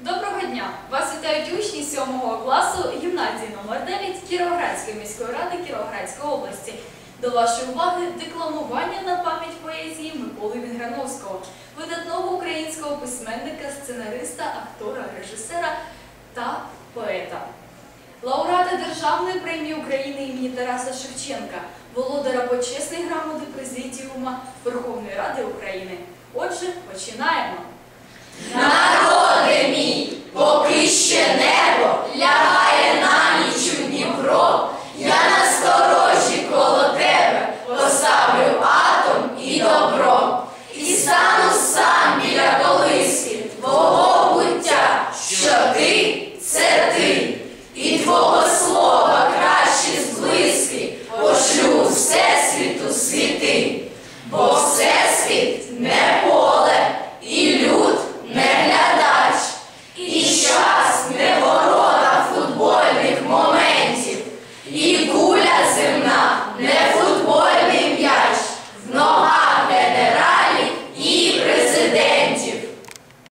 Доброго дня! Вас вітають учні 7 класу гімназії номер 9 Кіровоградської міської ради Кіровоградської області. До вашої уваги декламування на пам'ять поезії Миколи Вінграновського, видатного українського письменника, сценариста, актора, режисера та поета. Лауреата Державної премії України імені Тараса Шевченка, володара почесної грамоти Президіума Верховної Ради України. Отже, починаємо. ти, це ти, і твого слова кращі зблизьки, пошлю всесвіту світи, бо всесвіт не.